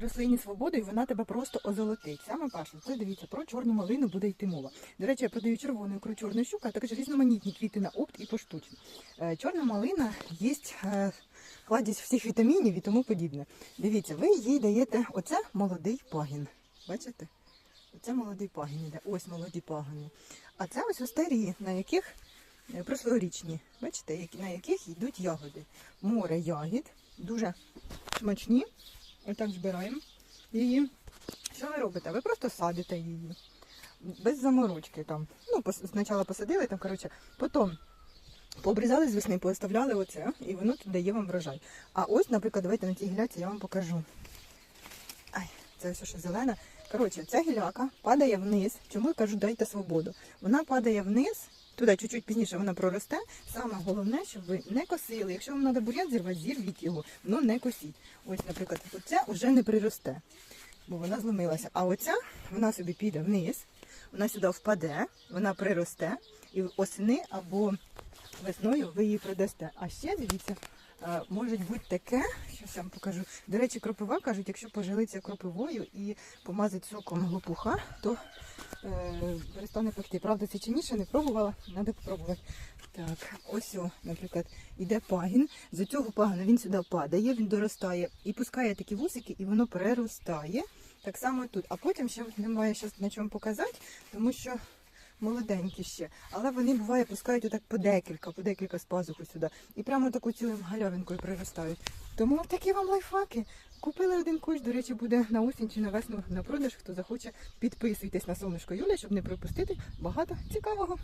рослині свободу, і вона тебе просто озолотить. Саме перше, це дивіться, про чорну малину буде йти мова. До речі, я продаю червону ікру чорної щука, а також різноманітні квіти на опт і поштучно. Е, Чорна малина є е, кладість всіх вітамінів і тому подібне. Дивіться, ви їй даєте оце молодий пагін. Бачите? Оце молодий пагін іде. Ось молоді пагони. А це ось старі, на яких е, прошлорічні, бачите, на яких йдуть ягоди. Море ягід, дуже смачні. Отак збираємо її. Що ви робите? Ви просто садите її. Без заморочки там. Ну, спочатку посадили там, коротше, потім пообрізали з весни, поставляли оце, і воно тут дає вам врожай. А ось, наприклад, давайте на цій гіляці я вам покажу. Ай, це все ще зелена. Коротше, ця гіляка падає вниз. Чому я кажу, дайте свободу? Вона падає вниз, туди чуть-чуть пізніше вона проросте. Саме головне, щоб ви не косили. Якщо вам треба бур'ян зірвати, зірвіть його, але не косіть. Ось, наприклад, оця вже не приросте, бо вона зломилася. А оця вона собі піде вниз, вона сюди впаде, вона приросте, і осени або весною ви її продасте. А ще дивіться. е, Може бути таке, що я вам покажу. До речі, кропива кажуть, якщо пожалиться кропивою і помазати соком лопуха, то перестане пекти. Правда, це чи ні, ще не пробувала, треба спробувати. Так, ось, о, наприклад, іде пагін. З цього пагона він сюди падає, він доростає і пускає такі вусики, і воно переростає. Так само тут. А потім ще немає щас на чому показати, тому що молоденькі ще. Але вони буває пускають отак по декілька, по декілька з пазуху сюди. І прямо таку цілим галявинкою приростають. Тому такі вам лайфхаки. Купили один кущ, до речі, буде на осінь чи на весну на продаж. Хто захоче, підписуйтесь на сонечко Юля, щоб не пропустити багато цікавого.